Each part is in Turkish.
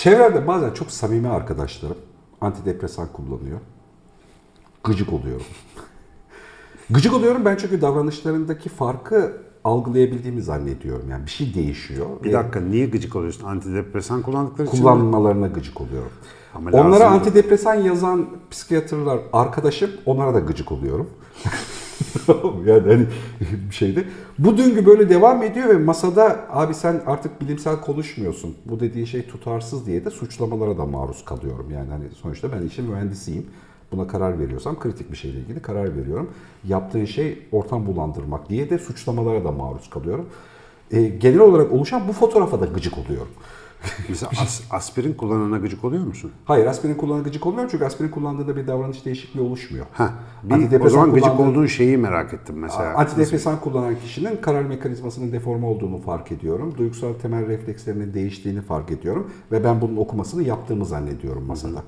Çevremde bazen çok samimi arkadaşlarım antidepresan kullanıyor. Gıcık oluyorum. Gıcık oluyorum ben çünkü davranışlarındaki farkı algılayabildiğimi zannediyorum. Yani bir şey değişiyor. Bir dakika niye gıcık oluyorsun? Antidepresan kullandıkları için mi? kullanmalarına gıcık oluyorum. Ama onlara lazım. antidepresan yazan psikiyatrlar arkadaşım, onlara da gıcık oluyorum. yani hani bir şeyde. Bu döngü böyle devam ediyor ve masada abi sen artık bilimsel konuşmuyorsun. Bu dediğin şey tutarsız diye de suçlamalara da maruz kalıyorum. Yani hani sonuçta ben işin mühendisiyim. Buna karar veriyorsam kritik bir şeyle ilgili karar veriyorum. Yaptığın şey ortam bulandırmak diye de suçlamalara da maruz kalıyorum. Ee, genel olarak oluşan bu fotoğrafa da gıcık oluyorum. Mesela as- aspirin kullanana gıcık oluyor musun? Hayır aspirin kullanan gıcık olmuyorum çünkü aspirin kullandığında bir davranış değişikliği oluşmuyor. Ha, bir, o zaman gıcık olduğun şeyi merak ettim mesela. Antidepresan kullanan kişinin karar mekanizmasının deforme olduğunu fark ediyorum. Duygusal temel reflekslerinin değiştiğini fark ediyorum. Ve ben bunun okumasını yaptığımı zannediyorum masada.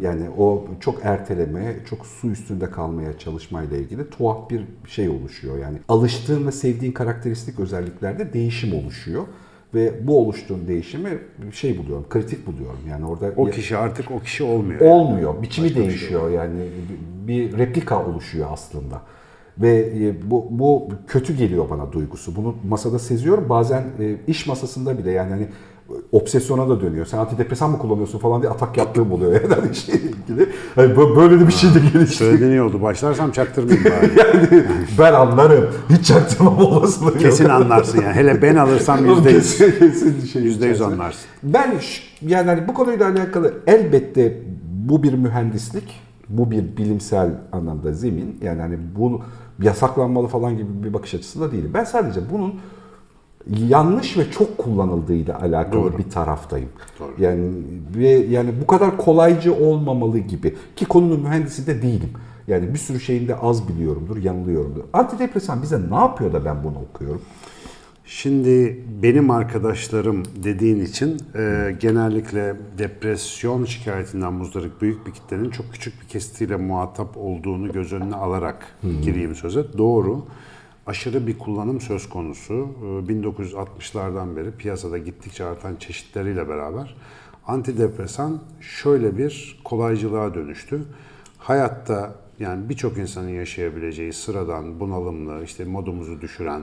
Yani o çok erteleme, çok su üstünde kalmaya çalışmayla ilgili tuhaf bir şey oluşuyor. Yani alıştığın ve sevdiğin karakteristik özelliklerde değişim oluşuyor. Ve bu oluştuğun değişimi şey buluyorum, kritik buluyorum. Yani orada O kişi artık o kişi olmuyor. olmuyor. Biçimi Başka şey değişiyor yani bir bir replika oluşuyor aslında. Ve e, bu, bu kötü geliyor bana duygusu. Bunu masada seziyorum. Bazen e, iş masasında bile yani hani obsesyona da dönüyor. Sen antidepresan mı kullanıyorsun falan diye atak yaptığım oluyor yani hani şeyle ilgili. Hani bö- böyle de bir şey de gelişti. Oldu. Başlarsam çaktırmayayım bari. Yani ben anlarım. Hiç çaktırmam olasılığı yok. Kesin anlarsın yani. Hele ben alırsam yüzde yüz. Kesin, şey Yüzde yüz anlarsın. Ben yani hani bu konuyla alakalı elbette bu bir mühendislik, bu bir bilimsel anlamda zemin. Yani hani bu yasaklanmalı falan gibi bir bakış açısında değilim. Ben sadece bunun yanlış ve çok kullanıldığıyla alakalı Doğru. bir taraftayım. Doğru. Yani ve yani bu kadar kolaycı olmamalı gibi ki konunun mühendisi de değilim. Yani bir sürü şeyinde az biliyorumdur, yanılıyorumdur. Antidepresan bize ne yapıyor da ben bunu okuyorum? Şimdi benim arkadaşlarım dediğin için e, genellikle depresyon şikayetinden muzdarip büyük bir kitlenin çok küçük bir kesitiyle muhatap olduğunu göz önüne alarak gireyim söze. Doğru. Aşırı bir kullanım söz konusu. E, 1960'lardan beri piyasada gittikçe artan çeşitleriyle beraber antidepresan şöyle bir kolaycılığa dönüştü. Hayatta yani birçok insanın yaşayabileceği sıradan, bunalımlı, işte modumuzu düşüren,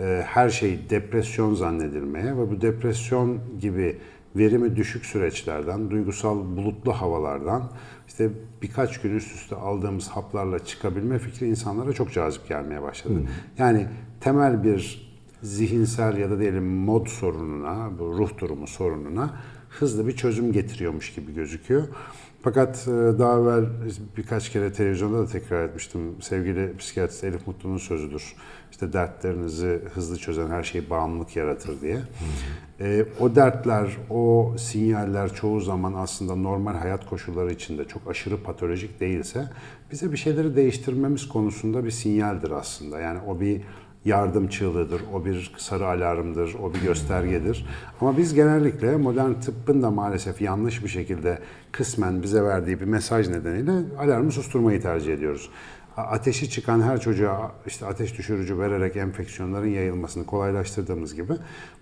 e, her şey depresyon zannedilmeye ve bu depresyon gibi verimi düşük süreçlerden, duygusal bulutlu havalardan işte birkaç gün üst üste aldığımız haplarla çıkabilme fikri insanlara çok cazip gelmeye başladı. Yani temel bir zihinsel ya da diyelim mod sorununa, bu ruh durumu sorununa hızlı bir çözüm getiriyormuş gibi gözüküyor. Fakat e, daha evvel birkaç kere televizyonda da tekrar etmiştim. Sevgili psikiyatrist Elif Mutlu'nun sözüdür. İşte dertlerinizi hızlı çözen her şey bağımlılık yaratır diye. E, o dertler, o sinyaller çoğu zaman aslında normal hayat koşulları içinde çok aşırı patolojik değilse bize bir şeyleri değiştirmemiz konusunda bir sinyaldir aslında. Yani o bir yardım çığlığıdır, o bir sarı alarmdır, o bir göstergedir. Ama biz genellikle modern tıbbın da maalesef yanlış bir şekilde kısmen bize verdiği bir mesaj nedeniyle alarmı susturmayı tercih ediyoruz. Ateşi çıkan her çocuğa işte ateş düşürücü vererek enfeksiyonların yayılmasını kolaylaştırdığımız gibi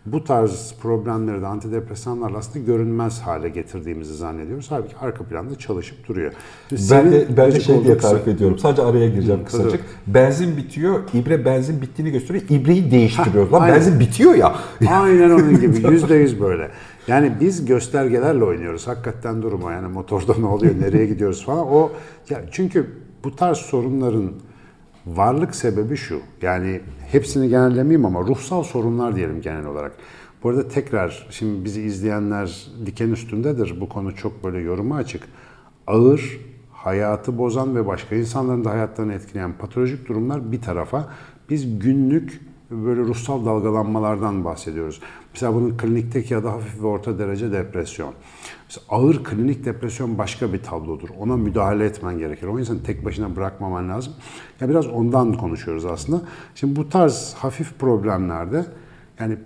bu tarz problemleri de antidepresanlarla aslında görünmez hale getirdiğimizi zannediyoruz. Halbuki arka planda çalışıp duruyor. Ben Senin de, ben de şey diye tarif kısım- ediyorum. Sadece araya gireceğim kısacık. tabii. Benzin bitiyor, ibre benzin bittiğini gösteriyor. İbreyi değiştiriyoruz. Lan aynen. benzin bitiyor ya. Aynen onun gibi. Yüzde yüz böyle. Yani biz göstergelerle oynuyoruz. Hakikaten duruma yani motorda ne oluyor, nereye gidiyoruz falan. O ya çünkü bu tarz sorunların varlık sebebi şu. Yani hepsini genellemeyeyim ama ruhsal sorunlar diyelim genel olarak. Bu arada tekrar şimdi bizi izleyenler diken üstündedir. Bu konu çok böyle yoruma açık. Ağır, hayatı bozan ve başka insanların da hayatlarını etkileyen patolojik durumlar bir tarafa. Biz günlük böyle ruhsal dalgalanmalardan bahsediyoruz. Mesela bunun klinikteki ya da hafif ve orta derece depresyon. Mesela ağır klinik depresyon başka bir tablodur. Ona müdahale etmen gerekir. O insanı tek başına bırakmaman lazım. Ya biraz ondan konuşuyoruz aslında. Şimdi bu tarz hafif problemlerde yani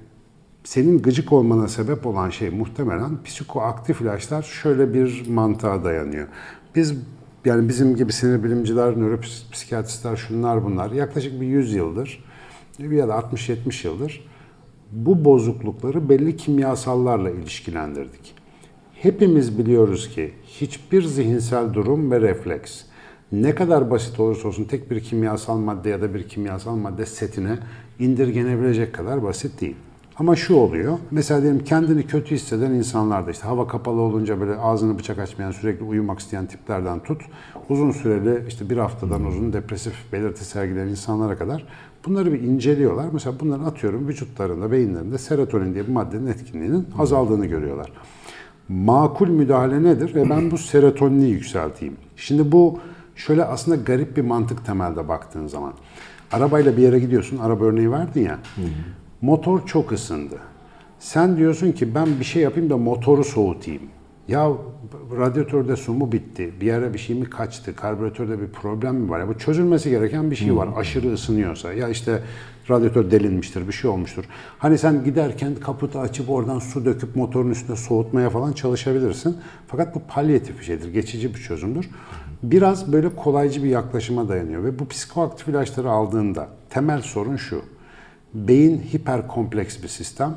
senin gıcık olmana sebep olan şey muhtemelen psikoaktif ilaçlar şöyle bir mantığa dayanıyor. Biz yani bizim gibi sinir bilimciler, nöropsikiyatristler şunlar bunlar yaklaşık bir 100 yıldır ya da 60-70 yıldır bu bozuklukları belli kimyasallarla ilişkilendirdik. Hepimiz biliyoruz ki hiçbir zihinsel durum ve refleks ne kadar basit olursa olsun tek bir kimyasal madde ya da bir kimyasal madde setine indirgenebilecek kadar basit değil. Ama şu oluyor. Mesela diyelim kendini kötü hisseden insanlarda işte hava kapalı olunca böyle ağzını bıçak açmayan sürekli uyumak isteyen tiplerden tut. Uzun süreli işte bir haftadan uzun depresif belirti sergileyen insanlara kadar bunları bir inceliyorlar. Mesela bunları atıyorum vücutlarında, beyinlerinde serotonin diye bir maddenin etkinliğinin azaldığını görüyorlar. Makul müdahale nedir? Ve ben bu serotonini yükselteyim. Şimdi bu şöyle aslında garip bir mantık temelde baktığın zaman. Arabayla bir yere gidiyorsun, araba örneği verdin ya. Motor çok ısındı. Sen diyorsun ki ben bir şey yapayım da motoru soğutayım. Ya radyatörde su mu bitti? Bir yere bir şey mi kaçtı? Karbüratörde bir problem mi var? Ya bu çözülmesi gereken bir şey var. Aşırı ısınıyorsa. Ya işte radyatör delinmiştir, bir şey olmuştur. Hani sen giderken kaputu açıp oradan su döküp motorun üstüne soğutmaya falan çalışabilirsin. Fakat bu palyatif bir şeydir, geçici bir çözümdür. Biraz böyle kolaycı bir yaklaşıma dayanıyor ve bu psikoaktif ilaçları aldığında temel sorun şu. Beyin hiper kompleks bir sistem.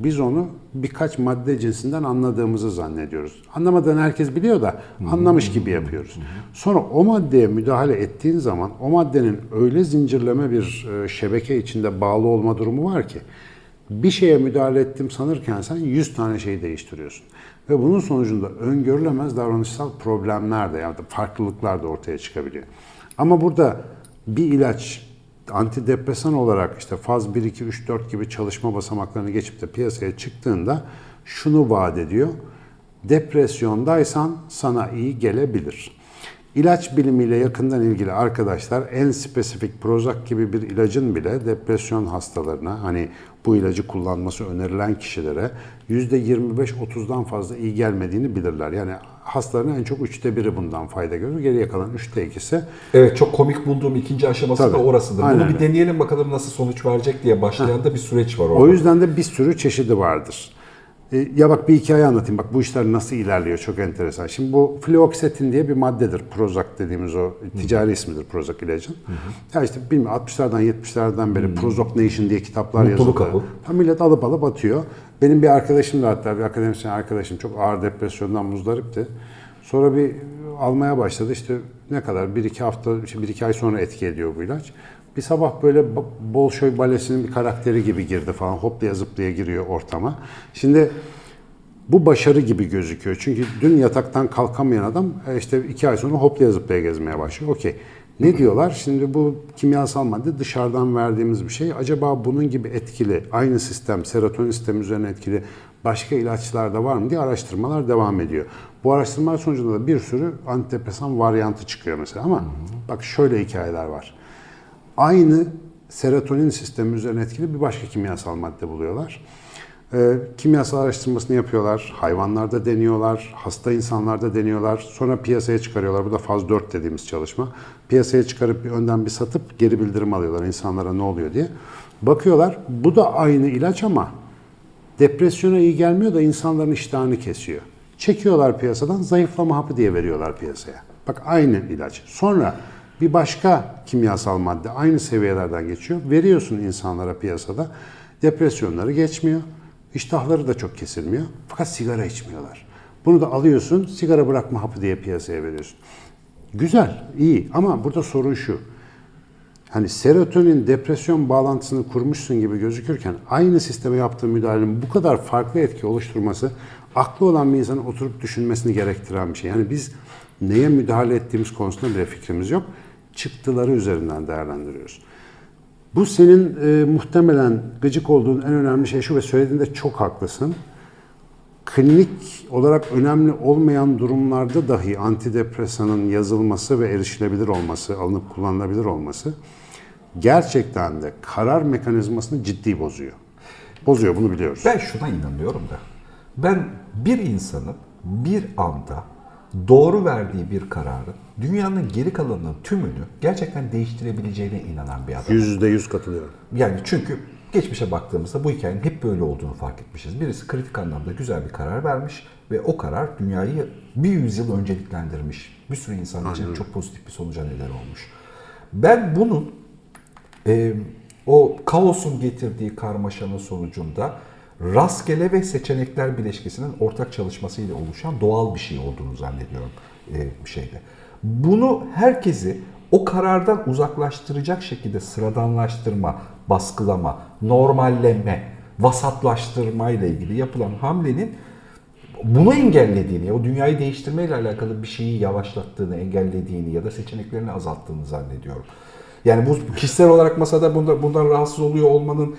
Biz onu birkaç madde cinsinden anladığımızı zannediyoruz. Anlamadığını herkes biliyor da anlamış gibi yapıyoruz. Sonra o maddeye müdahale ettiğin zaman o maddenin öyle zincirleme bir e, şebeke içinde bağlı olma durumu var ki bir şeye müdahale ettim sanırken sen 100 tane şeyi değiştiriyorsun. Ve bunun sonucunda öngörülemez davranışsal problemler de yani farklılıklar da ortaya çıkabiliyor. Ama burada bir ilaç antidepresan olarak işte faz 1, 2, 3, 4 gibi çalışma basamaklarını geçip de piyasaya çıktığında şunu vaat ediyor. Depresyondaysan sana iyi gelebilir. İlaç bilimiyle yakından ilgili arkadaşlar en spesifik Prozac gibi bir ilacın bile depresyon hastalarına hani bu ilacı kullanması önerilen kişilere %25-30'dan fazla iyi gelmediğini bilirler. Yani hastaların en çok üçte biri bundan fayda görür. Geriye kalan üçte ikisi Evet çok komik bulduğum ikinci aşaması da Tabii. orasıdır. Aynen Bunu bir deneyelim bakalım nasıl sonuç verecek diye başlayan da bir süreç var orada. O yüzden de bir sürü çeşidi vardır. E, Ya bak bir hikaye anlatayım. Bak bu işler nasıl ilerliyor çok enteresan. Şimdi bu fluoxetin diye bir maddedir. Prozac dediğimiz o ticari ismidir Prozac ilacın. Ya işte bilmiyorum 60'lardan 70'lerden beri Prozac Nation diye kitaplar Mutluluk yazıldı. Ha, millet alıp alıp atıyor. Benim bir arkadaşım da hatta bir akademisyen arkadaşım çok ağır depresyondan muzdaripti. Sonra bir almaya başladı. İşte ne kadar? Bir iki hafta, işte bir iki ay sonra etki ediyor bu ilaç. Bir sabah böyle Bo- Bolşoy balesinin bir karakteri gibi girdi falan. Hoplaya zıplaya giriyor ortama. Şimdi bu başarı gibi gözüküyor. Çünkü dün yataktan kalkamayan adam e, işte iki ay sonra hoplaya zıplaya gezmeye başlıyor. Okey. Ne diyorlar? Şimdi bu kimyasal madde dışarıdan verdiğimiz bir şey. Acaba bunun gibi etkili, aynı sistem, serotonin sistemi üzerine etkili başka ilaçlar da var mı diye araştırmalar devam ediyor. Bu araştırmalar sonucunda da bir sürü antidepresan varyantı çıkıyor mesela. Ama bak şöyle hikayeler var. Aynı serotonin sistemi üzerine etkili bir başka kimyasal madde buluyorlar. Ee, kimyasal araştırmasını yapıyorlar, hayvanlarda deniyorlar, hasta insanlarda deniyorlar, sonra piyasaya çıkarıyorlar. Bu da faz 4 dediğimiz çalışma. Piyasaya çıkarıp bir önden bir satıp geri bildirim alıyorlar insanlara ne oluyor diye. Bakıyorlar bu da aynı ilaç ama depresyona iyi gelmiyor da insanların iştahını kesiyor. Çekiyorlar piyasadan zayıflama hapı diye veriyorlar piyasaya. Bak aynı ilaç. Sonra bir başka kimyasal madde aynı seviyelerden geçiyor. Veriyorsun insanlara piyasada. Depresyonları geçmiyor. İştahları da çok kesilmiyor. Fakat sigara içmiyorlar. Bunu da alıyorsun sigara bırakma hapı diye piyasaya veriyorsun. Güzel, iyi ama burada sorun şu. Hani serotonin depresyon bağlantısını kurmuşsun gibi gözükürken aynı sisteme yaptığı müdahalenin bu kadar farklı etki oluşturması aklı olan bir insanın oturup düşünmesini gerektiren bir şey. Yani biz neye müdahale ettiğimiz konusunda bile fikrimiz yok. Çıktıları üzerinden değerlendiriyoruz. Bu senin e, muhtemelen gıcık olduğun en önemli şey şu ve söylediğinde çok haklısın. Klinik olarak önemli olmayan durumlarda dahi antidepresanın yazılması ve erişilebilir olması, alınıp kullanılabilir olması gerçekten de karar mekanizmasını ciddi bozuyor. Bozuyor bunu biliyoruz. Ben şuna inanıyorum da. Ben bir insanın bir anda doğru verdiği bir kararın dünyanın geri kalanının tümünü gerçekten değiştirebileceğine inanan bir adamım. Yüzde yüz katılıyorum. Yani çünkü geçmişe baktığımızda bu hikayenin hep böyle olduğunu fark etmişiz. Birisi kritik anlamda güzel bir karar vermiş ve o karar dünyayı bir yüzyıl önceliklendirmiş. Bir sürü insan için çok pozitif bir sonuca neden olmuş. Ben bunun e, o kaosun getirdiği karmaşanın sonucunda rastgele ve seçenekler bileşkesinin ortak çalışmasıyla oluşan doğal bir şey olduğunu zannediyorum e, şeyde. Bunu herkesi o karardan uzaklaştıracak şekilde sıradanlaştırma, baskılama, normalleme, vasatlaştırma ile ilgili yapılan hamlenin bunu engellediğini, o dünyayı değiştirmeyle alakalı bir şeyi yavaşlattığını, engellediğini ya da seçeneklerini azalttığını zannediyorum. Yani bu kişisel olarak masada bundan, bundan rahatsız oluyor olmanın,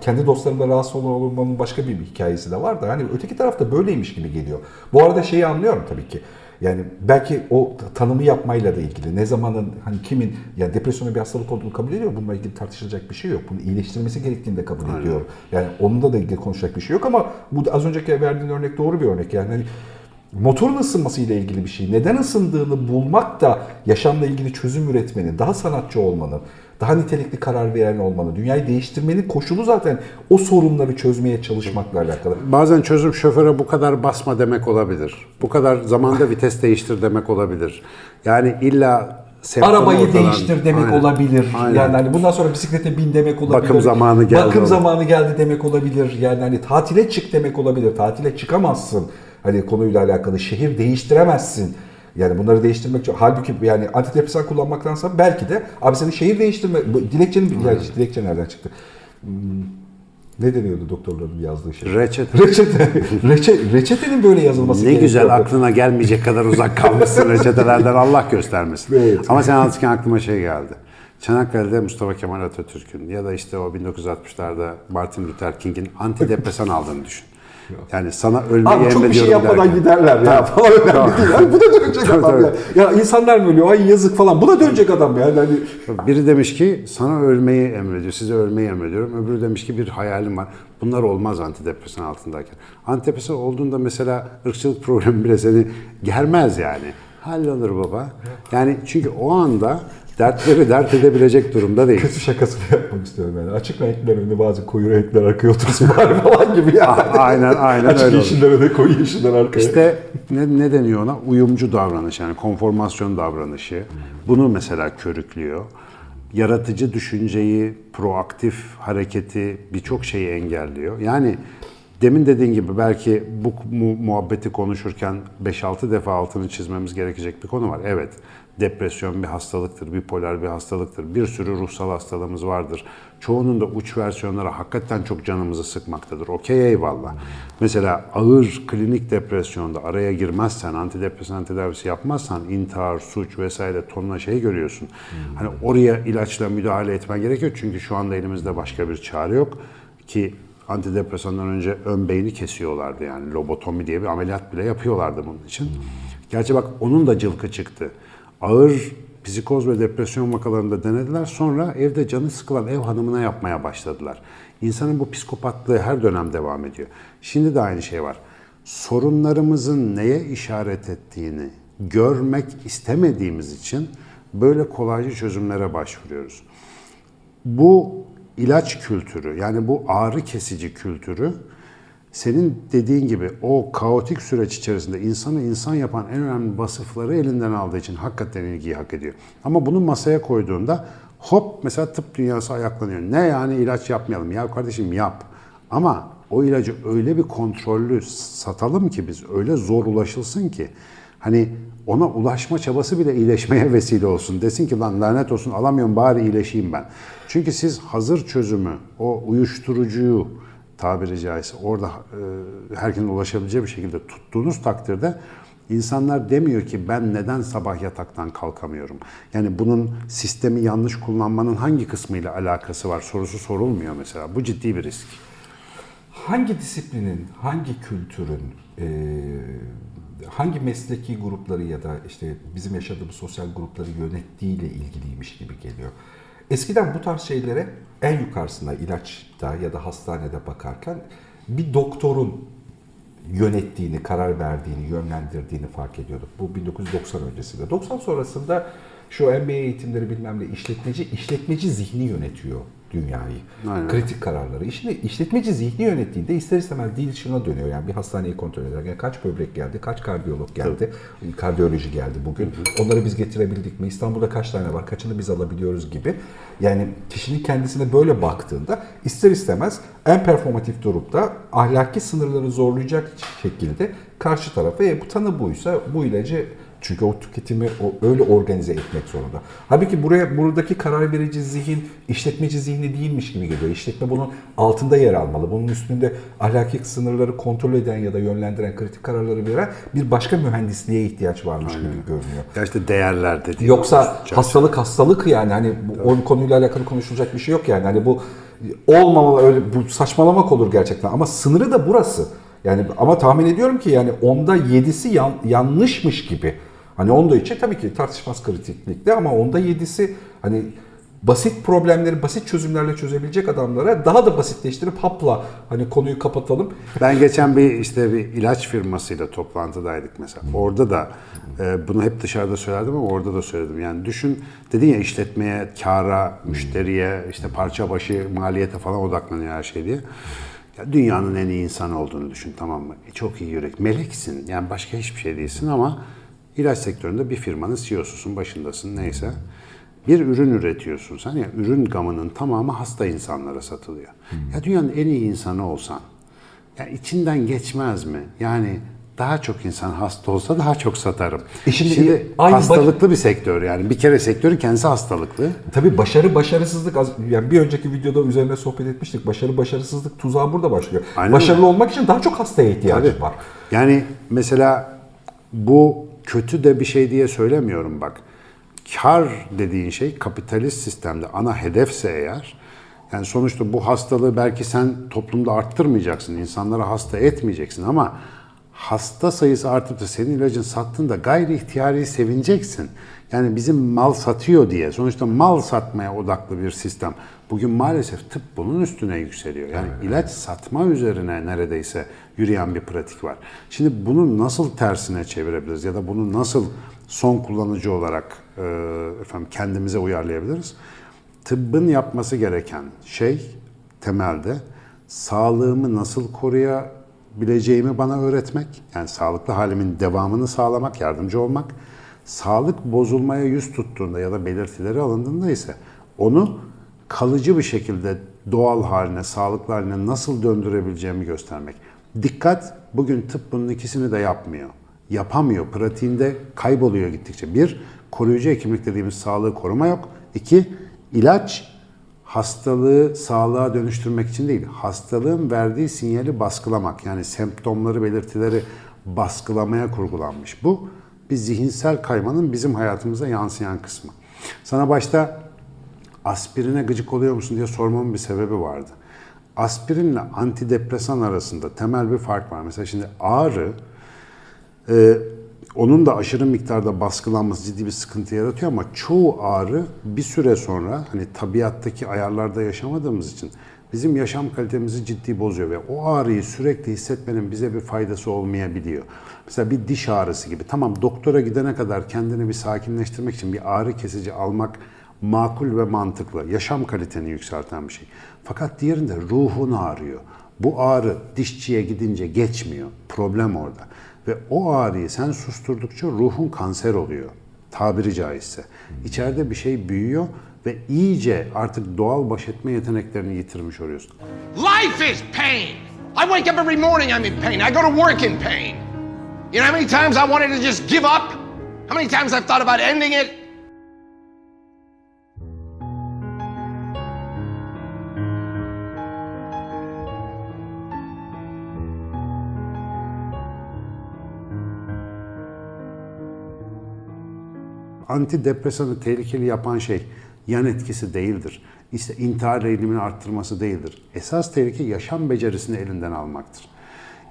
kendi dostlarımla rahatsız oluyor olmanın başka bir hikayesi de var da hani öteki tarafta böyleymiş gibi geliyor. Bu arada şeyi anlıyorum tabii ki. Yani belki o tanımı yapmayla da ilgili. Ne zamanın hani kimin yani depresyonun bir hastalık olduğunu kabul ediyor. Bununla ilgili tartışılacak bir şey yok. Bunu iyileştirmesi gerektiğini de kabul ediyor. Yani onunla da ilgili konuşacak bir şey yok ama bu az önceki verdiğin örnek doğru bir örnek. Yani hani motorun ısınması ile ilgili bir şey. Neden ısındığını bulmak da yaşamla ilgili çözüm üretmenin, daha sanatçı olmanın, daha nitelikli karar veren olmanın, dünyayı değiştirmenin koşulu zaten o sorunları çözmeye çalışmakla alakalı. Bazen çözüm şoföre bu kadar basma demek olabilir. Bu kadar zamanda vites değiştir demek olabilir. Yani illa Arabayı ortadan- değiştir demek Aynen. olabilir. Aynen. Yani hani bundan sonra bisiklete bin demek olabilir. Bakım zamanı geldi Bakım olur. zamanı geldi demek olabilir. Yani hani tatile çık demek olabilir. Tatile çıkamazsın. Hani konuyla alakalı şehir değiştiremezsin. Yani bunları değiştirmek için halbuki yani antidepresan kullanmaktansa belki de abi senin şehir değiştirme bu dilekçenin yani dilekçe nereden çıktı? Hmm, Ne deniyordu doktorların yazdığı şey? Reçete. Reçete. Reçe, reçetenin böyle yazılması Ne güzel aklına gelmeyecek kadar uzak kalmışsın reçetelerden Allah göstermesin. Evet. Ama sen anlatırken aklıma şey geldi. Çanakkale'de Mustafa Kemal Atatürk'ün ya da işte o 1960'larda Martin Luther King'in antidepresan aldığını düşün. Yani sana ölmeyi Abi çok bir şey yapmadan derken. giderler ya falan önemli değil. Yani bu da dönecek Tabii, adam ya. Ya insanlar mı ölüyor? Ay yazık falan. Bu da dönecek adam ya. Yani Biri demiş ki sana ölmeyi emrediyor, size ölmeyi emrediyorum. Öbürü demiş ki bir hayalim var. Bunlar olmaz antidepresan altındayken. Antidepresan olduğunda mesela ırkçılık problemi bile seni germez yani. Hallolur baba. Yani çünkü o anda dertleri dert edebilecek durumda değil. kötü şakasını yapmak istiyorum yani. Açık renkler önünde bazı koyu renkler arkaya otursun bari falan gibi yani. aynen aynen Açık öyle olur. yeşiller öne koyu yeşiller arkaya. İşte ne, ne deniyor ona? Uyumcu davranış yani konformasyon davranışı. Bunu mesela körüklüyor. Yaratıcı düşünceyi, proaktif hareketi birçok şeyi engelliyor. Yani demin dediğin gibi belki bu mu- muhabbeti konuşurken 5-6 defa altını çizmemiz gerekecek bir konu var. Evet, depresyon bir hastalıktır, bipolar bir hastalıktır. Bir sürü ruhsal hastalığımız vardır. Çoğunun da uç versiyonları hakikaten çok canımızı sıkmaktadır. Okey eyvallah. Mesela ağır klinik depresyonda araya girmezsen, antidepresan tedavisi yapmazsan intihar, suç vesaire tonla şey görüyorsun. Hani oraya ilaçla müdahale etmen gerekiyor. Çünkü şu anda elimizde başka bir çare yok ki antidepresandan önce ön beyni kesiyorlardı yani lobotomi diye bir ameliyat bile yapıyorlardı bunun için. Gerçi bak onun da cılkı çıktı. Ağır psikoz ve depresyon vakalarında denediler. Sonra evde canı sıkılan ev hanımına yapmaya başladılar. İnsanın bu psikopatlığı her dönem devam ediyor. Şimdi de aynı şey var. Sorunlarımızın neye işaret ettiğini görmek istemediğimiz için böyle kolaycı çözümlere başvuruyoruz bu ilaç kültürü yani bu ağrı kesici kültürü senin dediğin gibi o kaotik süreç içerisinde insanı insan yapan en önemli vasıfları elinden aldığı için hakikaten ilgiyi hak ediyor. Ama bunu masaya koyduğunda hop mesela tıp dünyası ayaklanıyor. Ne yani ilaç yapmayalım? Ya kardeşim yap. Ama o ilacı öyle bir kontrollü satalım ki biz öyle zor ulaşılsın ki hani ona ulaşma çabası bile iyileşmeye vesile olsun. Desin ki lan lanet olsun alamıyorum bari iyileşeyim ben. Çünkü siz hazır çözümü, o uyuşturucuyu tabiri caizse orada e, herkesin ulaşabileceği bir şekilde tuttuğunuz takdirde insanlar demiyor ki ben neden sabah yataktan kalkamıyorum. Yani bunun sistemi yanlış kullanmanın hangi kısmıyla alakası var sorusu sorulmuyor mesela. Bu ciddi bir risk. hangi disiplinin, hangi kültürün, e, hangi mesleki grupları ya da işte bizim yaşadığımız sosyal grupları yönettiğiyle ilgiliymiş gibi geliyor. Eskiden bu tarz şeylere en yukarısında ilaçta ya da hastanede bakarken bir doktorun yönettiğini, karar verdiğini, yönlendirdiğini fark ediyorduk. Bu 1990 öncesinde. 90 sonrasında şu MBA eğitimleri bilmem ne işletmeci, işletmeci zihni yönetiyor dünyayı. Aynen. Kritik kararları. İşte işletmeci zihni yönettiğinde ister istemez değil şuna dönüyor. Yani bir hastaneyi kontrol ederken kaç böbrek geldi, kaç kardiyolog geldi, kardiyoloji geldi bugün. Onları biz getirebildik mi? İstanbul'da kaç tane var, kaçını biz alabiliyoruz gibi. Yani kişinin kendisine böyle baktığında ister istemez en performatif durumda ahlaki sınırları zorlayacak şekilde karşı tarafa e, bu tanı buysa bu ilacı çünkü o tüketimi o öyle organize etmek zorunda. Halbuki buraya buradaki karar verici zihin işletmeci zihni değilmiş gibi geliyor. İşletme bunun altında yer almalı. Bunun üstünde ahlaki sınırları kontrol eden ya da yönlendiren kritik kararları veren bir başka mühendisliğe ihtiyaç varmış gibi görünüyor. Ya işte değerler dediğim. Yoksa hastalık hastalık yani hani bu, o konuyla alakalı konuşulacak bir şey yok yani. Hani bu olmamalı öyle bu saçmalamak olur gerçekten ama sınırı da burası. Yani ama tahmin ediyorum ki yani onda yedisi yan, yanlışmış gibi. Hani onda içi tabii ki tartışmaz kritiklikte ama onda yedisi hani basit problemleri basit çözümlerle çözebilecek adamlara daha da basitleştirip hapla hani konuyu kapatalım. Ben geçen bir işte bir ilaç firmasıyla toplantıdaydık mesela. Orada da e, bunu hep dışarıda söylerdim ama orada da söyledim. Yani düşün dedin ya işletmeye, kara, müşteriye, işte parça başı maliyete falan odaklanıyor her şey diye. Ya dünyanın en iyi insanı olduğunu düşün tamam mı? E, çok iyi yürek. Meleksin. Yani başka hiçbir şey değilsin ama ilaç sektöründe bir firmanın CEO'susun, başındasın neyse. Bir ürün üretiyorsun sen ya ürün gamının tamamı hasta insanlara satılıyor. Ya dünyanın en iyi insanı olsan ya içinden geçmez mi? Yani daha çok insan hasta olsa daha çok satarım. E şimdi şimdi aynı hastalıklı bir sektör yani. Bir kere sektörün kendisi hastalıklı. Tabii başarı başarısızlık yani bir önceki videoda üzerine sohbet etmiştik. Başarı başarısızlık tuzağı burada başlıyor. Aynen Başarılı olmak için daha çok hastaya ihtiyacı Tabii. var. Yani mesela bu kötü de bir şey diye söylemiyorum bak. Kar dediğin şey kapitalist sistemde ana hedefse eğer yani sonuçta bu hastalığı belki sen toplumda arttırmayacaksın, insanlara hasta etmeyeceksin ama hasta sayısı artıp da senin ilacın sattığında gayri ihtiyari sevineceksin. Yani bizim mal satıyor diye. Sonuçta mal satmaya odaklı bir sistem. Bugün maalesef tıp bunun üstüne yükseliyor. Yani ilaç satma üzerine neredeyse yürüyen bir pratik var. Şimdi bunu nasıl tersine çevirebiliriz ya da bunu nasıl son kullanıcı olarak e, efendim kendimize uyarlayabiliriz? Tıbbın yapması gereken şey temelde sağlığımı nasıl koruyabileceğimi bana öğretmek, yani sağlıklı halimin devamını sağlamak, yardımcı olmak. Sağlık bozulmaya yüz tuttuğunda ya da belirtileri alındığında ise onu kalıcı bir şekilde doğal haline, sağlıklı haline nasıl döndürebileceğimi göstermek. Dikkat, bugün tıp bunun ikisini de yapmıyor. Yapamıyor, pratiğinde kayboluyor gittikçe. Bir, koruyucu hekimlik dediğimiz sağlığı koruma yok. İki, ilaç hastalığı sağlığa dönüştürmek için değil, hastalığın verdiği sinyali baskılamak. Yani semptomları, belirtileri baskılamaya kurgulanmış. Bu bir zihinsel kaymanın bizim hayatımıza yansıyan kısmı. Sana başta aspirine gıcık oluyor musun diye sormamın bir sebebi vardı. Aspirinle antidepresan arasında temel bir fark var. Mesela şimdi ağrı ee, onun da aşırı miktarda baskılanması ciddi bir sıkıntı yaratıyor ama çoğu ağrı bir süre sonra hani tabiattaki ayarlarda yaşamadığımız için bizim yaşam kalitemizi ciddi bozuyor ve o ağrıyı sürekli hissetmenin bize bir faydası olmayabiliyor. Mesela bir diş ağrısı gibi. Tamam doktora gidene kadar kendini bir sakinleştirmek için bir ağrı kesici almak makul ve mantıklı. Yaşam kaliteni yükselten bir şey. Fakat diğerinde ruhun ağrıyor. Bu ağrı dişçiye gidince geçmiyor. Problem orada. Ve o ağrıyı sen susturdukça ruhun kanser oluyor. Tabiri caizse. İçeride bir şey büyüyor ve iyice artık doğal baş etme yeteneklerini yitirmiş oluyorsun. Life is pain. I wake up every morning, I'm in pain. I go to work in pain. You know how many times I wanted to just give up? How many times I've thought about ending it? Antidepresanı tehlikeli yapan şey yan etkisi değildir. İşte intihar eğilimini arttırması değildir. Esas tehlike yaşam becerisini elinden almaktır.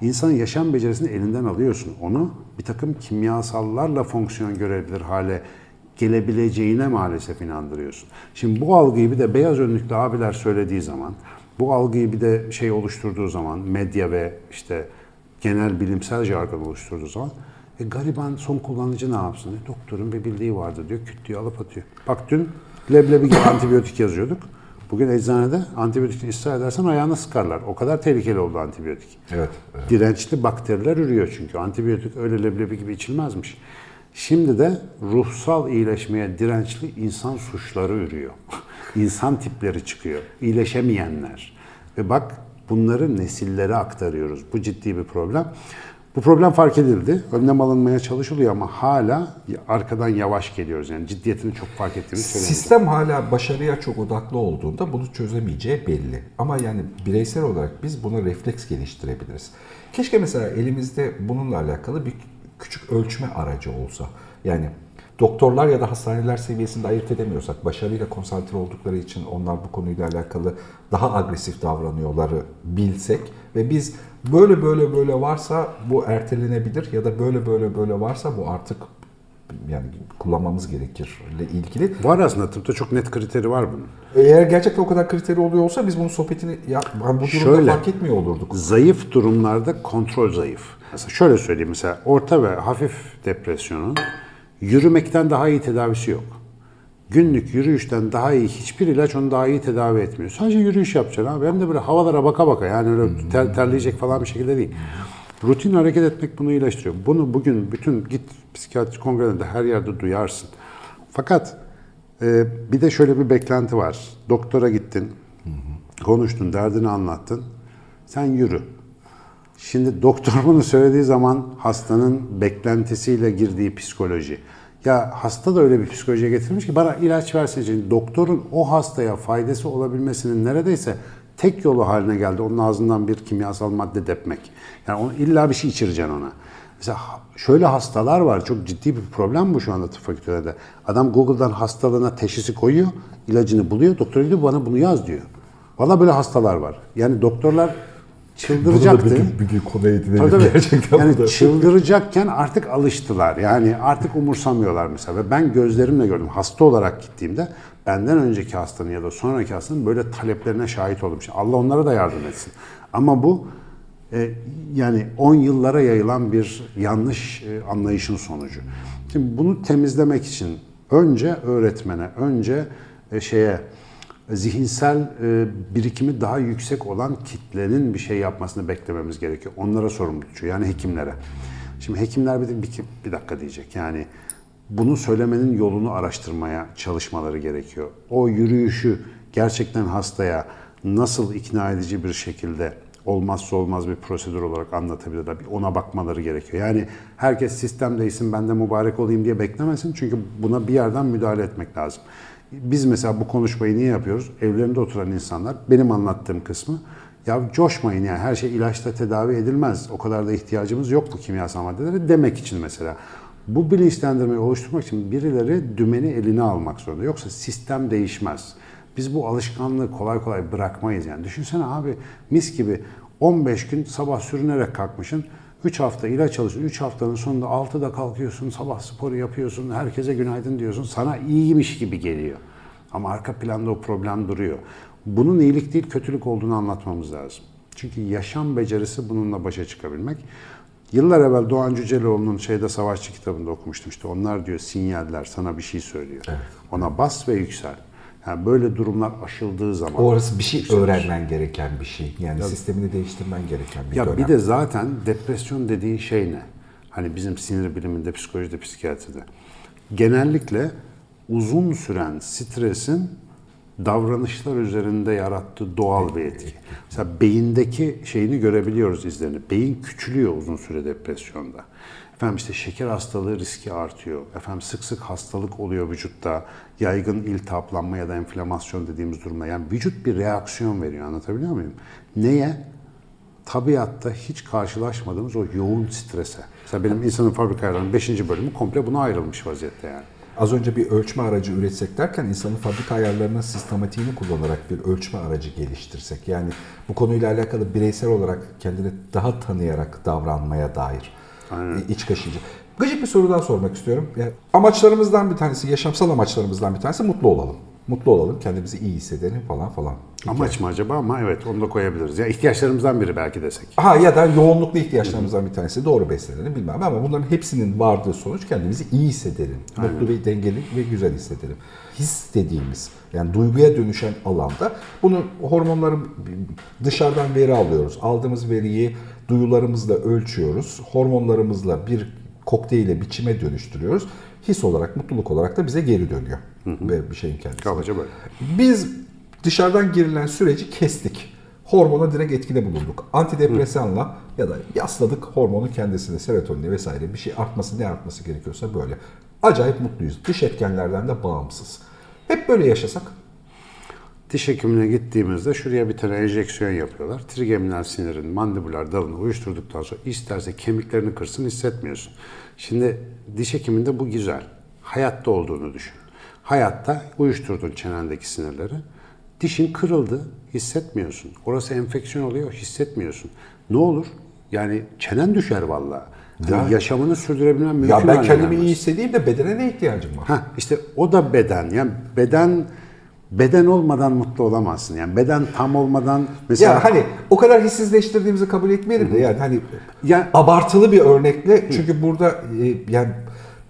İnsanın yaşam becerisini elinden alıyorsun. Onu bir takım kimyasallarla fonksiyon görebilir hale gelebileceğine maalesef inandırıyorsun. Şimdi bu algıyı bir de beyaz önlüklü abiler söylediği zaman, bu algıyı bir de şey oluşturduğu zaman, medya ve işte genel bilimsel jargon oluşturduğu zaman e, gariban son kullanıcı ne yapsın? E, doktorun bir bildiği vardı diyor, küt diyor alıp atıyor. Bak dün leblebi gibi antibiyotik yazıyorduk. Bugün eczanede antibiyotik ısrar edersen ayağına sıkarlar. O kadar tehlikeli oldu antibiyotik. Evet. evet. Dirençli bakteriler ürüyor çünkü. Antibiyotik öyle leblebi gibi içilmezmiş. Şimdi de ruhsal iyileşmeye dirençli insan suçları ürüyor. insan tipleri çıkıyor. İyileşemeyenler. Ve bak bunları nesillere aktarıyoruz. Bu ciddi bir problem. Bu problem fark edildi. Önlem alınmaya çalışılıyor ama hala arkadan yavaş geliyoruz. Yani ciddiyetini çok fark ettiğimiz söyleniyor. Sistem hala başarıya çok odaklı olduğunda bunu çözemeyeceği belli. Ama yani bireysel olarak biz buna refleks geliştirebiliriz. Keşke mesela elimizde bununla alakalı bir küçük ölçme aracı olsa. Yani doktorlar ya da hastaneler seviyesinde ayırt edemiyorsak, başarıyla konsantre oldukları için onlar bu konuyla alakalı daha agresif davranıyorları bilsek ve biz böyle böyle böyle varsa bu ertelenebilir ya da böyle böyle böyle varsa bu artık yani kullanmamız gerekir ile ilgili. Var aslında tıpta çok net kriteri var bunun. Eğer gerçekten o kadar kriteri oluyor olsa biz bunun sohbetini ya, ben bu durumda Şöyle. fark etmiyor olurduk. Zayıf durumlarda kontrol zayıf. Mesela şöyle söyleyeyim mesela orta ve hafif depresyonun yürümekten daha iyi tedavisi yok. Günlük yürüyüşten daha iyi hiçbir ilaç onu daha iyi tedavi etmiyor. Sadece yürüyüş yapacaksın abi. Hem de böyle havalara baka baka yani öyle ter, terleyecek falan bir şekilde değil. Rutin hareket etmek bunu iyileştiriyor. Bunu bugün bütün git psikiyatri kongrelerinde her yerde duyarsın. Fakat e, bir de şöyle bir beklenti var. Doktora gittin, konuştun, derdini anlattın. Sen yürü. Şimdi doktor bunu söylediği zaman hastanın beklentisiyle girdiği psikoloji. Ya hasta da öyle bir psikolojiye getirmiş ki bana ilaç versin. Şimdi doktorun o hastaya faydası olabilmesinin neredeyse tek yolu haline geldi. Onun ağzından bir kimyasal madde depmek. Yani onu, illa bir şey içireceksin ona. Mesela şöyle hastalar var. Çok ciddi bir problem bu şu anda tıp fakültelerinde. Adam Google'dan hastalığına teşhisi koyuyor, ilacını buluyor. Doktor diyor bana bunu yaz diyor. Valla böyle hastalar var. Yani doktorlar çıldıracaktı. bir gün konu edinelim Tabii tabii. gerçekten. Yani bu da. çıldıracakken artık alıştılar. Yani artık umursamıyorlar mesela. Ve ben gözlerimle gördüm. Hasta olarak gittiğimde benden önceki hastanın ya da sonraki hastanın böyle taleplerine şahit oldum. Şimdi Allah onlara da yardım etsin. Ama bu e, yani 10 yıllara yayılan bir yanlış e, anlayışın sonucu. Şimdi bunu temizlemek için önce öğretmene, önce e, şeye zihinsel e, birikimi daha yüksek olan kitlenin bir şey yapmasını beklememiz gerekiyor. Onlara sorumlu. Yani hekimlere. Şimdi hekimler bir, bir, bir dakika diyecek. Yani bunu söylemenin yolunu araştırmaya çalışmaları gerekiyor. O yürüyüşü gerçekten hastaya nasıl ikna edici bir şekilde olmazsa olmaz bir prosedür olarak anlatabilirler. Bir ona bakmaları gerekiyor. Yani herkes sistem değilsin ben de mübarek olayım diye beklemesin. Çünkü buna bir yerden müdahale etmek lazım. Biz mesela bu konuşmayı niye yapıyoruz? Evlerinde oturan insanlar benim anlattığım kısmı ya coşmayın yani her şey ilaçla tedavi edilmez. O kadar da ihtiyacımız yok bu kimyasal maddelere demek için mesela. Bu bilinçlendirmeyi oluşturmak için birileri dümeni eline almak zorunda. Yoksa sistem değişmez. Biz bu alışkanlığı kolay kolay bırakmayız yani. Düşünsene abi mis gibi 15 gün sabah sürünerek kalkmışsın. 3 hafta ilaç alıyorsun. 3 haftanın sonunda 6'da kalkıyorsun. Sabah sporu yapıyorsun. Herkese günaydın diyorsun. Sana iyiymiş gibi geliyor. Ama arka planda o problem duruyor. Bunun iyilik değil kötülük olduğunu anlatmamız lazım. Çünkü yaşam becerisi bununla başa çıkabilmek. Yıllar evvel Doğan Cüceloğlu'nun şeyde Savaşçı kitabında okumuştum işte onlar diyor sinyaller sana bir şey söylüyor. Ona bas ve yüksel. Yani böyle durumlar aşıldığı zaman. Orası bir şey öğrenmen gereken bir şey. Yani sistemini değiştirmen gereken bir Ya dönem. bir de zaten depresyon dediğin şey ne? Hani bizim sinir biliminde, psikolojide, psikiyatride. Genellikle uzun süren stresin davranışlar üzerinde yarattığı doğal bir etki. Mesela beyindeki şeyini görebiliyoruz izlerini. Beyin küçülüyor uzun süre depresyonda. Efendim işte şeker hastalığı riski artıyor. Efendim sık sık hastalık oluyor vücutta. Yaygın iltihaplanma ya da enflamasyon dediğimiz durumda. Yani vücut bir reaksiyon veriyor anlatabiliyor muyum? Neye? tabiatta hiç karşılaşmadığımız o yoğun strese. Mesela benim insanın fabrika ayarlarının 5. bölümü komple buna ayrılmış vaziyette yani. Az önce bir ölçme aracı üretsek derken insanın fabrika ayarlarının sistematiğini kullanarak bir ölçme aracı geliştirsek. Yani bu konuyla alakalı bireysel olarak kendini daha tanıyarak davranmaya dair e, iç kaşıcı. Gıcık bir soru daha sormak istiyorum. Yani amaçlarımızdan bir tanesi, yaşamsal amaçlarımızdan bir tanesi mutlu olalım. mutlu olalım, kendimizi iyi hissedelim falan falan. Amaç mı acaba ama evet onu da koyabiliriz. Ya ihtiyaçlarımızdan biri belki desek. Ha ya da yoğunluklu ihtiyaçlarımızdan bir tanesi doğru beslenelim bilmem ama bunların hepsinin vardığı sonuç kendimizi iyi hissedelim. Mutlu ve dengeli ve güzel hissedelim. His dediğimiz yani duyguya dönüşen alanda bunu hormonların dışarıdan veri alıyoruz. Aldığımız veriyi duyularımızla ölçüyoruz. Hormonlarımızla bir kokteyle biçime dönüştürüyoruz. His olarak, mutluluk olarak da bize geri dönüyor. Ve bir şeyin kendisi. Kabaca böyle. Biz dışarıdan girilen süreci kestik. Hormona direkt etkide bulunduk. Antidepresanla ya da yasladık hormonun kendisini, serotonini vesaire bir şey artması ne artması gerekiyorsa böyle. Acayip mutluyuz. Dış etkenlerden de bağımsız. Hep böyle yaşasak Diş hekimine gittiğimizde şuraya bir tane enjeksiyon yapıyorlar. Trigeminal sinirin mandibular dalını uyuşturduktan sonra isterse kemiklerini kırsın hissetmiyorsun. Şimdi diş hekiminde bu güzel. Hayatta olduğunu düşün. Hayatta uyuşturdun çenendeki sinirleri. Dişin kırıldı hissetmiyorsun. Orası enfeksiyon oluyor hissetmiyorsun. Ne olur? Yani çenen düşer vallahi. Hani Ya- yaşamını sürdürebilmen mümkün ya ben kendimi iyi hissedeyim de bedene ne ihtiyacım var? Ha işte o da beden. Yani beden beden olmadan mutlu olamazsın. Yani beden tam olmadan mesela Ya hani o kadar hissizleştirdiğimizi kabul etmeyelim de yani hani Ya- abartılı bir örnekle çünkü burada e, yani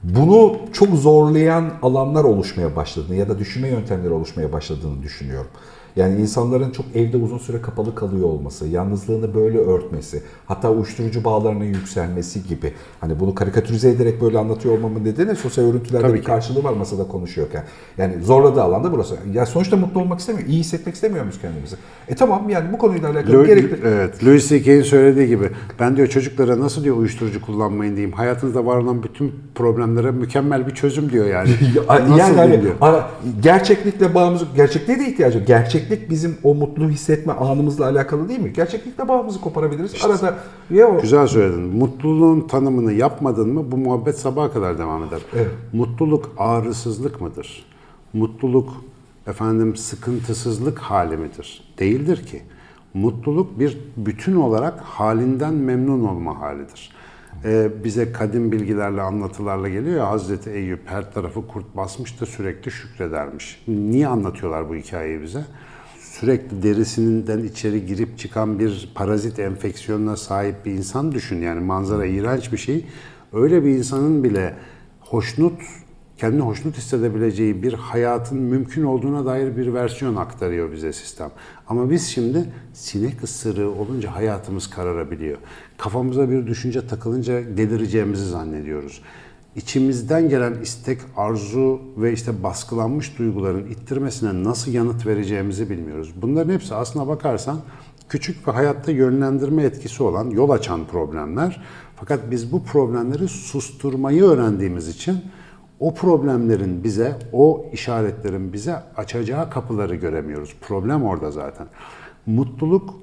bunu çok zorlayan alanlar oluşmaya başladığını ya da düşünme yöntemleri oluşmaya başladığını düşünüyorum. Yani insanların çok evde uzun süre kapalı kalıyor olması, yalnızlığını böyle örtmesi, hatta uyuşturucu bağlarının yükselmesi gibi. Hani bunu karikatürize ederek böyle anlatıyor olmamın nedeni sosyal örüntülerde Tabii bir ki. karşılığı var masada konuşuyorken. Yani zorladığı alanda burası. Ya sonuçta mutlu olmak istemiyor, iyi hissetmek istemiyor muyuz kendimizi? E tamam yani bu konuyla alakalı Lo- gerekli. Evet, Louis C.K.'in söylediği gibi ben diyor çocuklara nasıl diyor uyuşturucu kullanmayın diyeyim. Hayatınızda var olan bütün problemlere mükemmel bir çözüm diyor yani. Nasıl yani hani diyor. a- gerçeklikle bağımızı, gerçekliğe de ihtiyacı yok. Gerçeklik bizim o mutlu hissetme anımızla alakalı değil mi? Gerçeklikle bağımızı koparabiliriz. Arada ya o Güzel söyledin. Mutluluğun tanımını yapmadın mı bu muhabbet sabaha kadar devam eder. Evet. Mutluluk ağrısızlık mıdır? Mutluluk efendim sıkıntısızlık hali midir? Değildir ki. Mutluluk bir bütün olarak halinden memnun olma halidir. Ee, bize kadim bilgilerle, anlatılarla geliyor ya Hazreti Eyüp her tarafı kurt basmış da sürekli şükredermiş. Niye anlatıyorlar bu hikayeyi bize? sürekli derisinden içeri girip çıkan bir parazit enfeksiyonuna sahip bir insan düşün. Yani manzara iğrenç bir şey. Öyle bir insanın bile hoşnut, kendini hoşnut hissedebileceği bir hayatın mümkün olduğuna dair bir versiyon aktarıyor bize sistem. Ama biz şimdi sinek ısırığı olunca hayatımız kararabiliyor. Kafamıza bir düşünce takılınca delireceğimizi zannediyoruz içimizden gelen istek, arzu ve işte baskılanmış duyguların ittirmesine nasıl yanıt vereceğimizi bilmiyoruz. Bunların hepsi aslına bakarsan küçük ve hayatta yönlendirme etkisi olan, yol açan problemler. Fakat biz bu problemleri susturmayı öğrendiğimiz için o problemlerin bize, o işaretlerin bize açacağı kapıları göremiyoruz. Problem orada zaten. Mutluluk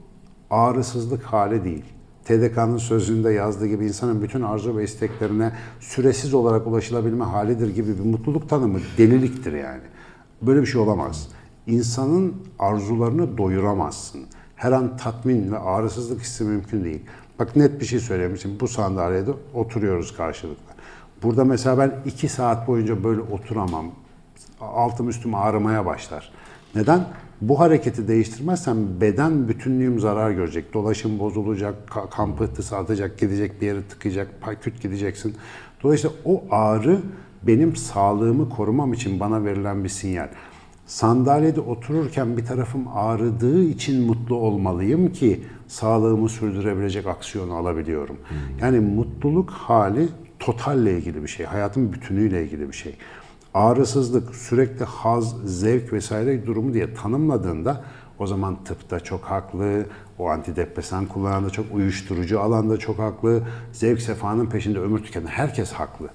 ağrısızlık hali değil. TDK'nın sözünde yazdığı gibi insanın bütün arzu ve isteklerine süresiz olarak ulaşılabilme halidir gibi bir mutluluk tanımı deliliktir yani. Böyle bir şey olamaz. İnsanın arzularını doyuramazsın. Her an tatmin ve ağrısızlık hissi mümkün değil. Bak net bir şey söylemişim. Bu sandalyede oturuyoruz karşılıklı. Burada mesela ben iki saat boyunca böyle oturamam. Altım üstüm ağrımaya başlar. Neden? Bu hareketi değiştirmezsem beden bütünlüğüm zarar görecek. Dolaşım bozulacak, ka- kan pıhtısı atacak, gidecek bir yere tıkayacak, küt gideceksin. Dolayısıyla o ağrı benim sağlığımı korumam için bana verilen bir sinyal. Sandalyede otururken bir tarafım ağrıdığı için mutlu olmalıyım ki sağlığımı sürdürebilecek aksiyonu alabiliyorum. Yani mutluluk hali totalle ilgili bir şey, hayatın bütünüyle ilgili bir şey ağrısızlık, sürekli haz, zevk vesaire durumu diye tanımladığında o zaman tıpta çok haklı, o antidepresan kullanan da çok uyuşturucu alanda çok haklı, zevk sefanın peşinde ömür tüketen herkes haklı.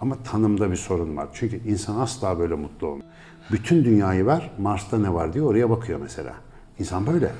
Ama tanımda bir sorun var. Çünkü insan asla böyle mutlu olmuyor. Bütün dünyayı ver, Mars'ta ne var diye oraya bakıyor mesela. İnsan böyle.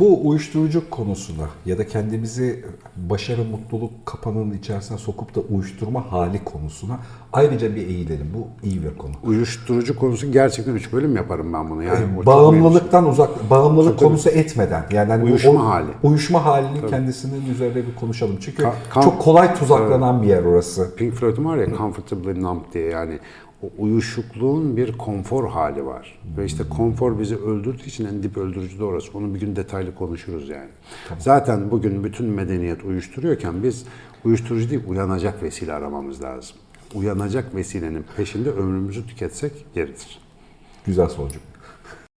Bu uyuşturucu konusuna ya da kendimizi başarı, mutluluk kapanının içerisine sokup da uyuşturma hali konusuna ayrıca bir eğilelim. Bu iyi bir konu. Uyuşturucu konusu gerçekten üç bölüm yaparım ben bunu. Yani mühim. Bağımlılıktan uzak, bağımlılık konusu etmeden yani hani Uyuşma o- hali. Uyuşma halinin kendisinin üzerine bir konuşalım. Çünkü Ka- çok kolay tuzaklanan bir yer orası. Pink Floyd'un var ya Comfortably Numb diye yani o uyuşukluğun bir konfor hali var. Ve işte konfor bizi öldürdüğü için en dip öldürücü de orası. Onu bir gün detaylı konuşuruz yani. Zaten bugün bütün medeniyet uyuşturuyorken biz uyuşturucu değil uyanacak vesile aramamız lazım. Uyanacak vesilenin peşinde ömrümüzü tüketsek yeridir. Güzel sonucu.